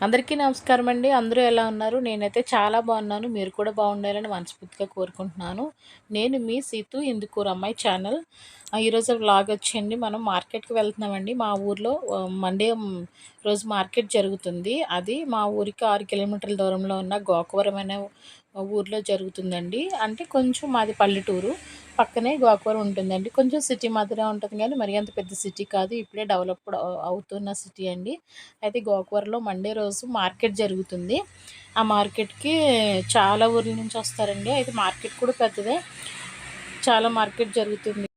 అందరికీ నమస్కారం అండి. అందరూ ఎలా ఉన్నారు? నేనైతే చాలా బాగున్నాను. మీరు కూడా బాగుండాలని మనస్ఫూర్తిగా కోరుకుంటున్నాను. నేను మీ సీతు ఇందుకూరు అమ్మాయి ఛానల్. ఈరోజు వ్లాగ్ వచ్చండి మనం మార్కెట్కి వెళ్తున్నామండి. మా ఊర్లో మండే రోజు మార్కెట్ జరుగుతుంది. అది మా ఊరికి ఆరు కిలోమీటర్ల దూరంలో ఉన్న గోకవరం అనే ఊర్లో జరుగుతుందండి. అంటే కొంచెం మాది పల్లెటూరు. పక్కనే గోకవరం ఉంటుందండి. కొంచెం సిటీ మాదిరిగా ఉంటుంది కానీ మరి అంత పెద్ద సిటీ కాదు. ఇప్పుడే డెవలప్డ్ అవుతున్న సిటీ అండి. అయితే గోకవరంలో మండే రోజు మార్కెట్ జరుగుతుంది. ఆ మార్కెట్కి చాలా ఊర్ల నుంచి వస్తారండి. అయితే మార్కెట్ కూడా పెద్దదే. చాలా మార్కెట్ జరుగుతుంది.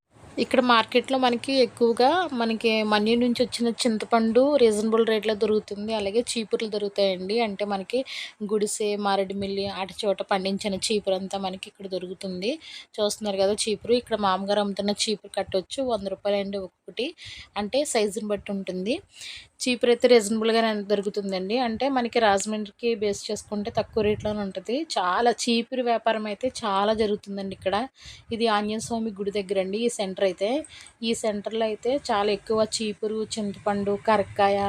ఇక్కడ మార్కెట్లో మనకి ఎక్కువగా మనకి మన్యు నుంచి వచ్చిన చింతపండు రీజనబుల్ రేట్లో దొరుకుతుంది. అలాగే చీపుర్లు దొరుకుతాయండి. అంటే మనకి గుడిసె మారేడుమిల్లి అటు చోట పండించిన చీపురు అంతా మనకి ఇక్కడ దొరుకుతుంది. చూస్తున్నారు కదా చీపురు. ఇక్కడ మామగారు అమ్ముతున్న చీపురు కట్టవచ్చు వంద రూపాయలు అండి ఒక్కొక్కటి. అంటే సైజుని బట్టి ఉంటుంది. చీపుర్ అయితే రీజనబుల్గానే దొరుకుతుందండి. అంటే మనకి రాజమండ్రికి బేస్ చేసుకుంటే తక్కువ రేట్లోనే ఉంటుంది. చాలా చీపురు వ్యాపారం అయితే చాలా జరుగుతుందండి ఇక్కడ. ఇది ఆంజనేయ స్వామి గుడి దగ్గర అండి ఈ సెంటర్ అయితే. ఈ సెంటర్లో అయితే చాలా ఎక్కువ చీపురు చింతపండు కరక్కాయ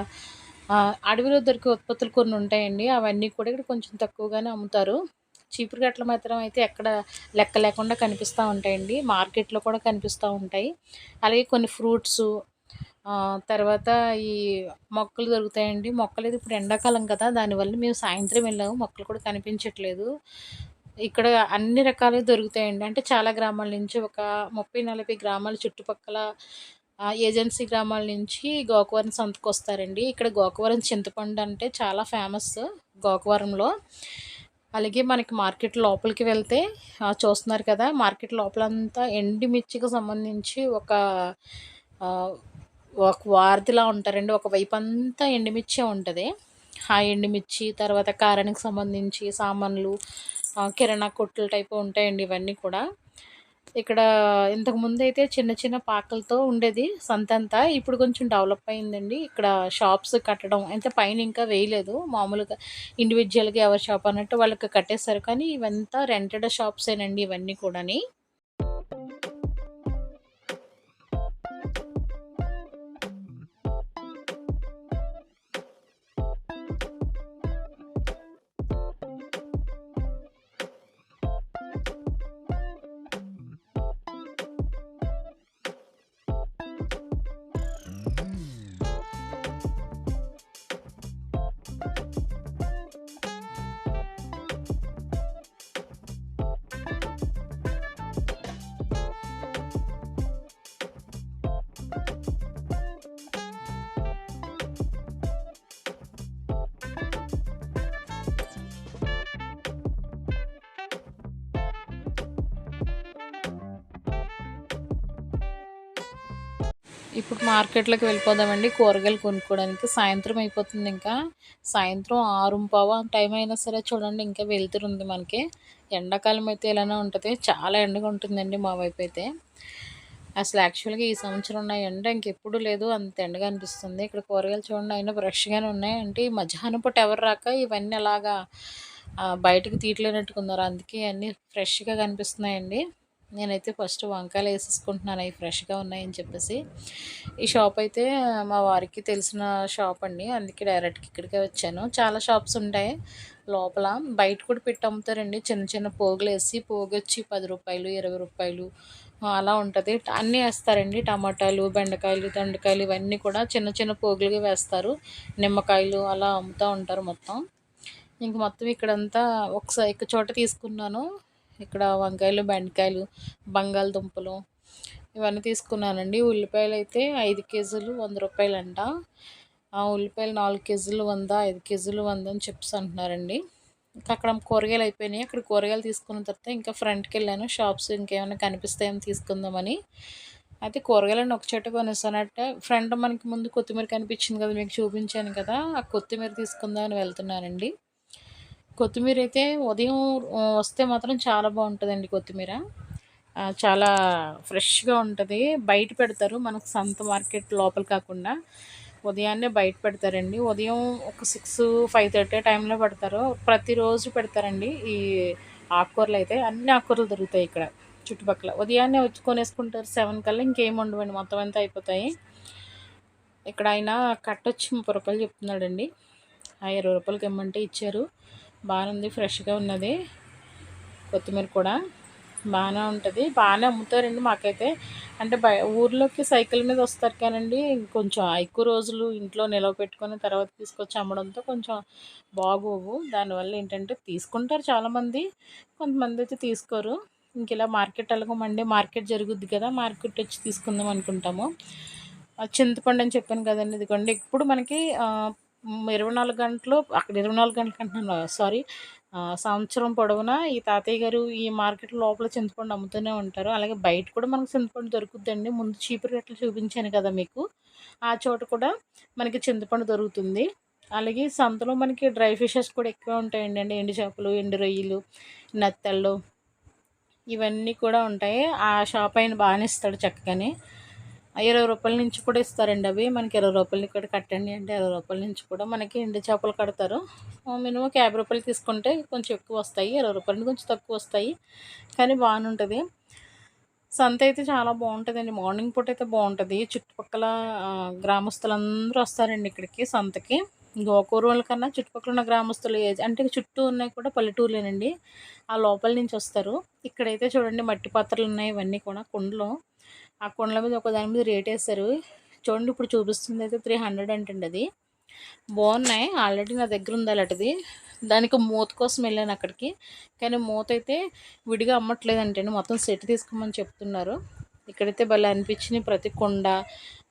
అడవిలో దొరికే ఉత్పత్తులు కొన్ని ఉంటాయండి. అవన్నీ కూడా ఇక్కడ కొంచెం తక్కువగానే అమ్ముతారు. చీపురు గట్ల మాత్రం అయితే ఎక్కడ లెక్క లేకుండా కనిపిస్తూ ఉంటాయండి. మార్కెట్లో కూడా కనిపిస్తూ ఉంటాయి. అలాగే కొన్ని ఫ్రూట్స్ తర్వాత ఈ మొక్కలు దొరుకుతాయండి. మొక్కలు అయితే ఇప్పుడు ఎండాకాలం కదా దానివల్ల మేము సాయంత్రం వెళ్ళాము. మొక్కలు కూడా కనిపించట్లేదు. ఇక్కడ అన్ని రకాలు దొరుకుతాయండి. అంటే చాలా గ్రామాల నుంచి ఒక ముప్పై నలభై గ్రామాల చుట్టుపక్కల ఏజెన్సీ గ్రామాల నుంచి గోకవరం సంతకు వస్తారండి ఇక్కడ గోకవరం చింతపండు అంటే చాలా ఫేమస్ గోకవరంలో. అలాగే మనకి మార్కెట్ లోపలికి వెళ్తే చూస్తున్నారు కదా మార్కెట్ లోపలంతా ఎండిమిర్చికి సంబంధించి ఒక ఒక వారధిలా ఉంటారండి. ఒక వైపు అంతా ఎండుమిర్చే ఉంటుంది. ఆ ఎండుమిర్చి తర్వాత కారానికి సంబంధించి సామాన్లు కిరాణా కొట్లు టైపు ఉంటాయండి ఇవన్నీ కూడా. ఇక్కడ ఇంతకుముందు అయితే చిన్న చిన్న పాకలతో ఉండేది సంతంతా ఇప్పుడు కొంచెం డెవలప్ అయిందండి. ఇక్కడ షాప్స్ కట్టడం అయితే పైన ఇంకా వేయలేదు. మామూలుగా ఇండివిజువల్గా ఎవరి షాప్ అన్నట్టు వాళ్ళకి కట్టేశారు. కానీ ఇవంతా రెంటెడ్ షాప్సేనండి ఇవన్నీ కూడాని. ఇప్పుడు మార్కెట్లోకి వెళ్ళిపోదామండి. కూరగాయలు కొనుక్కోవడానికి సాయంత్రం అయిపోతుంది ఇంకా. సాయంత్రం ఆరు పావు టైం అయినా సరే చూడండి ఇంకా వెళ్తురుంది మనకి. ఎండాకాలం అయితే ఇలానే ఉంటుంది. చాలా ఎండగా ఉంటుందండి మా వైపు అయితే. అసలు యాక్చువల్గా ఈ సంవత్సరం ఉన్న ఎండ ఇంకెప్పుడు లేదు. అంత ఎండగా అనిపిస్తుంది. ఇక్కడ కూరగాయలు చూడండి అయినా ఫ్రెష్గానే ఉన్నాయి అంటే మధ్యాహ్నం పూట ఎవరు రాక ఇవన్నీ అలాగా బయటకు తీయట్లేనట్టుకున్నారు. అందుకే అన్నీ ఫ్రెష్గా కనిపిస్తున్నాయండి. నేనైతే ఫస్ట్ వంకాయలు వేసేసుకుంటున్నాను. అవి ఫ్రెష్గా ఉన్నాయని చెప్పేసి. ఈ షాప్ అయితే మా వారికి తెలిసిన షాప్ అండి. అందుకే డైరెక్ట్గా ఇక్కడికే వచ్చాను. చాలా షాప్స్ ఉంటాయి లోపల. బయట కూడా పెట్టి అమ్ముతారండి. చిన్న చిన్న పోగులు వేసి పోగు వచ్చి పది రూపాయలు ఇరవై రూపాయలు అలా ఉంటుంది. అన్నీ వేస్తారండి. టమాటాలు బెండకాయలు దొండకాయలు ఇవన్నీ కూడా చిన్న చిన్న పోగులుగా వేస్తారు. నిమ్మకాయలు అలా అమ్ముతూ ఉంటారు మొత్తం. ఇంక మొత్తం ఇక్కడంతా ఒకసారి ఒక చోట తీసుకున్నాను. ఇక్కడ వంకాయలు బెండకాయలు బంగాళదుంపలు ఇవన్నీ తీసుకున్నానండి. ఉల్లిపాయలు అయితే ఐదు కేజీలు వంద రూపాయలు అంట ఉల్లిపాయలు నాలుగు కేజీలు వంద ఐదు కేజీలు వంద అని చిప్స్ అంటున్నారండి. ఇంకా అక్కడ కూరగాయలు అయిపోయినాయి. అక్కడ కూరగాయలు తీసుకున్న తర్వాత ఇంకా ఫ్రంట్కి వెళ్ళాను. షాప్స్ ఇంకేమైనా కనిపిస్తాయని తీసుకుందామని. అయితే కూరగాయలను ఒక చెట్టు కొనేసానంటే. ఫ్రంట్ మనకి ముందు కొత్తిమీర కనిపించింది కదా మీకు చూపించాను కదా. ఆ కొత్తిమీర తీసుకుందామని వెళ్తున్నానండి. కొత్తిమీర అయితే ఉదయం వస్తే మాత్రం చాలా బాగుంటుందండి కొత్తిమీర. చాలా ఫ్రెష్గా ఉంటుంది. బయట పెడతారు మనకు సంత మార్కెట్ లోపల కాకుండా. ఉదయాన్నే బయట పెడతారండి. ఉదయం ఒక సిక్స్ ఫైవ్ థర్టీ టైంలో పెడతారు. ప్రతిరోజు పెడతారండి ఈ ఆకుకూరలు అయితే. అన్ని ఆకుకూరలు దొరుకుతాయి ఇక్కడ చుట్టుపక్కల. ఉదయాన్నే వచ్చి కొనేసుకుంటారు. సెవెన్ కల్లా ఇంకేం ఉండవండి. మొత్తం అంతా అయిపోతాయి. ఇక్కడ ఆయన కట్టొచ్చి ముప్పై రూపాయలు చెప్తున్నాడండి. ఆ ఇరవై రూపాయలకి ఇమ్మంటే ఇచ్చారు. బాగానే ఉంది ఫ్రెష్గా ఉన్నది. కొత్తిమీర కూడా బాగానే ఉంటుంది. బాగానే అమ్ముతారండి మాకైతే. అంటే బయ ఊర్లోకి సైకిల్ మీద వస్తారు కానండి కొంచెం ఎక్కువ రోజులు ఇంట్లో నిలవ పెట్టుకొని తర్వాత తీసుకొచ్చి అమ్మడంతో కొంచెం బాగోవు. దానివల్ల ఏంటంటే తీసుకుంటారు చాలామంది. కొంతమంది అయితే తీసుకోరు. ఇంక ఇలా మార్కెట్ వెళ్ళకమండి మార్కెట్ జరుగుద్ది కదా మార్కెట్ వచ్చి తీసుకుందాం అనుకుంటాము. చింతపండు అని చెప్పాను కదండి ఇదిగోండి. ఇప్పుడు మనకి ఇరవై నాలుగు గంటలు అక్కడ ఇరవై నాలుగు గంటలు అంటున్నాను సారీ సంవత్సరం పొడవునా ఈ తాతయ్య గారు ఈ మార్కెట్ లోపల చింతపండు అమ్ముతూనే ఉంటారు. అలాగే బయట కూడా మనకు చింతపండు దొరుకుతుందండి ముందు చీపురు రేట్లు చూపించాను కదా మీకు. ఆ చోట కూడా మనకి చింతపండు దొరుకుతుంది. అలాగే సంతలో మనకి డ్రై ఫిషెస్ కూడా ఎక్కువ ఉంటాయండి అండి. ఎండు చేపలు ఎండు రొయ్యలు నత్తళ్ళు ఇవన్నీ కూడా ఉంటాయి. ఆ షాప్ ఆయన బాగానే ఇస్తాడు చక్కగానే. ఇరవై రూపాయల నుంచి కూడా ఇస్తారండి అవి. మనకి ఇరవై రూపాయలు ఇక్కడ కట్టండి అంటే ఇరవై రూపాయల నుంచి కూడా మనకి ఎండు చేపలు కడతారు. మినిమం యాభై రూపాయలు తీసుకుంటే కొంచెం ఎక్కువ వస్తాయి. ఇరవై రూపాయలు కొంచెం తక్కువ వస్తాయి. కానీ బాగానే ఉంటుంది సంత అయితే చాలా బాగుంటుందండి. మార్నింగ్ పూట అయితే బాగుంటుంది. చుట్టుపక్కల గ్రామస్తులందరూ వస్తారండి ఇక్కడికి సంతకి. గోకూరు వాళ్ళ కన్నా చుట్టుపక్కల ఉన్న గ్రామస్తులు ఏ- అంటే చుట్టూ ఉన్నాయి కూడా పల్లెటూర్లేనండి. ఆ లోపల నుంచి వస్తారు. ఇక్కడైతే చూడండి మట్టి పాత్రలు ఉన్నాయి. ఇవన్నీ కూడా కుండలు. ఆ కుండల మీద ఒక దాని మీద రేట్ వేస్తారు. చూడండి ఇప్పుడు చూపిస్తుంది అయితే త్రీ హండ్రెడ్ అంటండి అది. బాగున్నాయి. ఆల్రెడీ నా దగ్గర ఉంది అలాంటిది. దానికి మూత కోసం వెళ్ళాను అక్కడికి. కానీ మూత అయితే విడిగా అమ్మట్లేదు మొత్తం సెట్ తీసుకోమని చెప్తున్నారు. ఇక్కడైతే భలే అనిపించినాయి ప్రతి కొండ.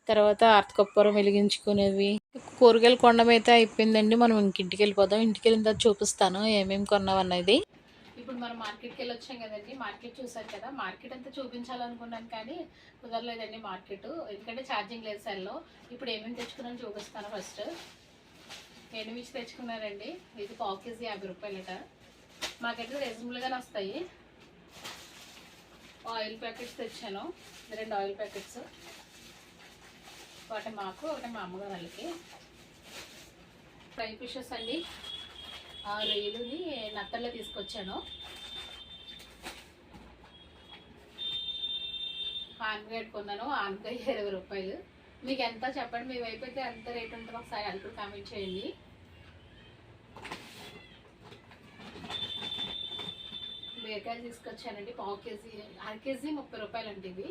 తర్వాత అర్థకొప్పరం వెలిగించుకునేవి. కూరగాయల కొండమైతే అయితే అయిపోయిందండి. మనం ఇంకింటికి వెళ్ళిపోదాం. ఇంటికి వెళ్ళిన తర్వాత చూపిస్తాను. ఏమేమి కొన్నాం అనేది ఇప్పుడు మనం మార్కెట్కి వెళ్ళి వచ్చాం కదండి. మార్కెట్ చూసారు కదా. మార్కెట్ అంతా చూపించాలనుకున్నాను కానీ కుదరలేదండి మార్కెట్ ఎందుకంటే ఛార్జింగ్ లేదు సెల్లో ఇప్పుడు ఏమేమి తెచ్చుకున్నాను చూపిస్తాను ఫస్ట్ ఎనిమిది తెచ్చుకున్నారండి? ఇది పావు కేజీ యాభై రూపాయలట. మాకైతే రీజనబుల్గానే వస్తాయి. ఆయిల్ ప్యాకెట్స్ తెచ్చాను. రెండు ఆయిల్ ప్యాకెట్స్ ఒకటి మాకు ఒకటి మా అమ్మగారు వాళ్ళకి ఫ్రై ఫిషెస్ అండి. ఆ రొయ్యలుని నత్తల్లో తీసుకొచ్చాను. ఆనపకాయ కొన్నాను ఆనపకాయ ఇరవై రూపాయలు. మీకు ఎంత చెప్పండి మీ వైపు అయితే ఎంత రేట్ ఉంటుందో ఒకసారి అది కూడా కామెంట్ చేయండి. బీరకాయలు తీసుకొచ్చానండి పావు కేజీ అర కేజీ ముప్పై రూపాయలు అంటే ఇవి.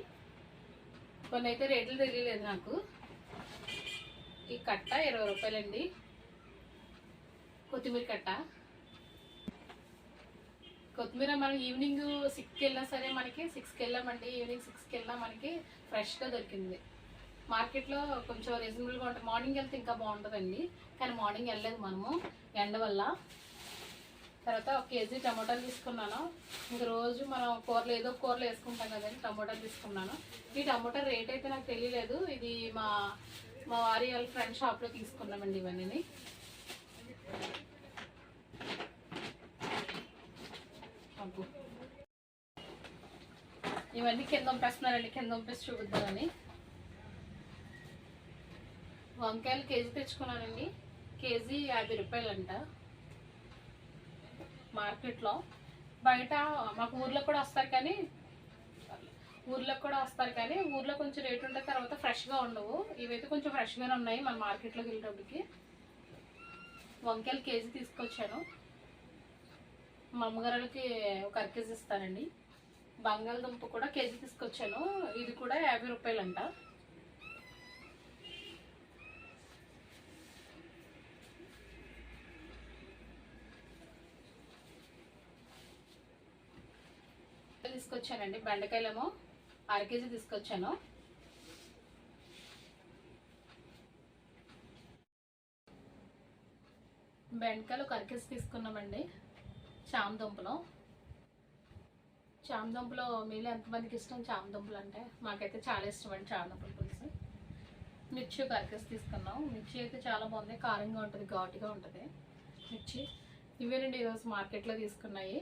కొన్ని అయితే రేట్లు తెలియలేదు నాకు. ఈ కట్ట ఇరవై రూపాయలండి. కొత్తిమీర కట్ట. కొత్తిమీర మనం ఈవినింగ్ సిక్స్కి వెళ్ళినా సరే మనకి సిక్స్కి వెళ్ళామండి. ఈవినింగ్ సిక్స్కి వెళ్ళినా మనకి ఫ్రెష్గా దొరికింది. మార్కెట్లో కొంచెం రీజనబుల్గా ఉంటుంది. మార్నింగ్ వెళ్తే ఇంకా బాగుంటుందండి. కానీ మార్నింగ్ వెళ్ళలేదు మనము. ఎండ వల్ల. తర్వాత ఒక కేజీ టమాటాలు తీసుకున్నాను. ఇంక రోజు మనం కూరలు ఏదో కూరలు వేసుకుంటాం కదండి టమాటాలు తీసుకున్నాను. ఈ టమాటా రేట్ అయితే నాకు తెలియలేదు. ఇది మా మా వారి వాళ్ళ ఫ్రెండ్ షాప్లో తీసుకున్నామండి ఇవన్నీ షాంపూ ఇవన్నీ కింద పంపేస్తున్నారండి కింద పంపేసి చూపిద్దామని. వంకాయలు కేజీ తెచ్చుకున్నానండి. కేజీ యాభై రూపాయలంట. మార్కెట్లో. బయట మాకు ఊర్లో కూడా వస్తారు కానీ ఊర్లో కూడా వస్తారు కానీ ఊర్లో కొంచెం రేట్ ఉంటే తర్వాత ఫ్రెష్గా ఉండవు. ఇవైతే కొంచెం ఫ్రెష్గానే ఉన్నాయి మన మార్కెట్లోకి వెళ్ళేటప్పటికి. వంకాయలు కేజీ తీసుకొచ్చాను. మా అమ్మగారులకి ఒక అర కేజీ ఇస్తానండి. బంగాళదుంప కూడా కేజీ తీసుకొచ్చాను. ఇది కూడా యాభై రూపాయలంట. తీసుకొచ్చానండి. బెండకాయలేమో అర కేజీ తీసుకొచ్చాను. బెండకాయలు ఒక అరకేజీ తీసుకున్నామండి. చామ దుంపలు చామ దుంపలు మీలో ఎంతమందికి ఇష్టం చామ దుంపలు అంటే? మాకైతే చాలా ఇష్టం అండి చామ దుంపల పులుసు మిర్చి కరికేసి తీసుకున్నాం. మిర్చి అయితే చాలా బాగుంది. కారంగా ఉంటుంది ఘాటుగా ఉంటుంది మిర్చి. ఇవేనండి ఈరోజు మార్కెట్లో తీసుకున్నాయి.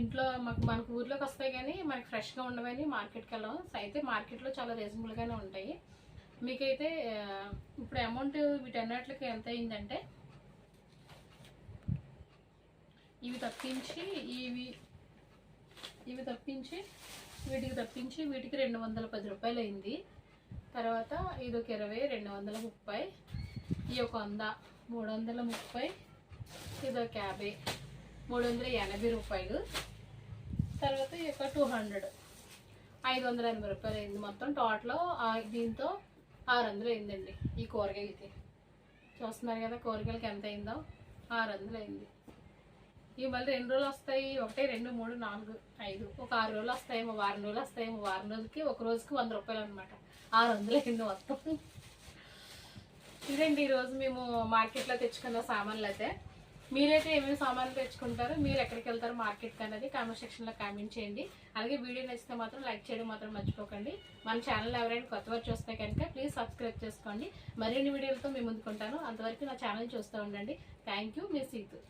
ఇంట్లో మాకు మనకు ఊర్లోకి వస్తాయి కానీ మనకి ఫ్రెష్గా ఉండవని మార్కెట్కి వెళ్ళాం. అయితే మార్కెట్లో చాలా రీజనబుల్గానే ఉంటాయి. మీకైతే ఇప్పుడు అమౌంట్ వీటన్నిటికి ఎంత అయిందంటే ఇవి తప్పించి ఇవి ఇవి తప్పించి వీటికి తప్పించి వీటికి రెండు వందల పది రూపాయలు అయింది. తర్వాత ఇది ఒక ఇరవై రెండు వందల ముప్పై ఈ ఒక వంద మూడు వందల ముప్పై ఇదొక యాభై మూడు వందల ఎనభై రూపాయలు. తర్వాత ఈ యొక్క టూ హండ్రెడ్ ఐదు వందల ఎనభై రూపాయలు అయింది. మొత్తం టోటల్ దీంతో ఆరు వందలు అయిందండి ఈ కూరగాయలకి చూస్తున్నారు కదా కూరగాయలకి ఎంత అయిందో? ఆరు వందలు అయింది. ఇవి మళ్ళీ రెండు రోజులు వస్తాయి. ఒకటే రెండు మూడు నాలుగు ఐదు. ఒక ఆరు రోజులు వస్తాయేమో వారం రోజులు వస్తాయేమో వారం రోజులకి ఒక రోజుకి వంద రూపాయలు అనమాట ఆరు వందలు అయింది మొత్తం. ఇదండి ఈరోజు మేము మార్కెట్లో తెచ్చుకున్న సామాన్లు అయితే. మీరైతే ఏమేమి సామాన్లు తెచ్చుకుంటారో? మీరు ఎక్కడికి వెళ్తారో? మార్కెట్కి అనేది కామెంట్ సెక్షన్లో కామెంట్ చేయండి. అలాగే వీడియో నచ్చితే మాత్రం లైక్ చేయడం మాత్రం మర్చిపోకండి. మన ఛానల్ ఎవరైనా కొత్త వారు చూస్తే కనుక ప్లీజ్ సబ్స్క్రైబ్ చేసుకోండి. మరిన్ని వీడియోలతో మేము ముందుకుంటాను అంతవరకు నా ఛానల్ చూస్తూ ఉండండి. థ్యాంక్ యూ మీ సీతు.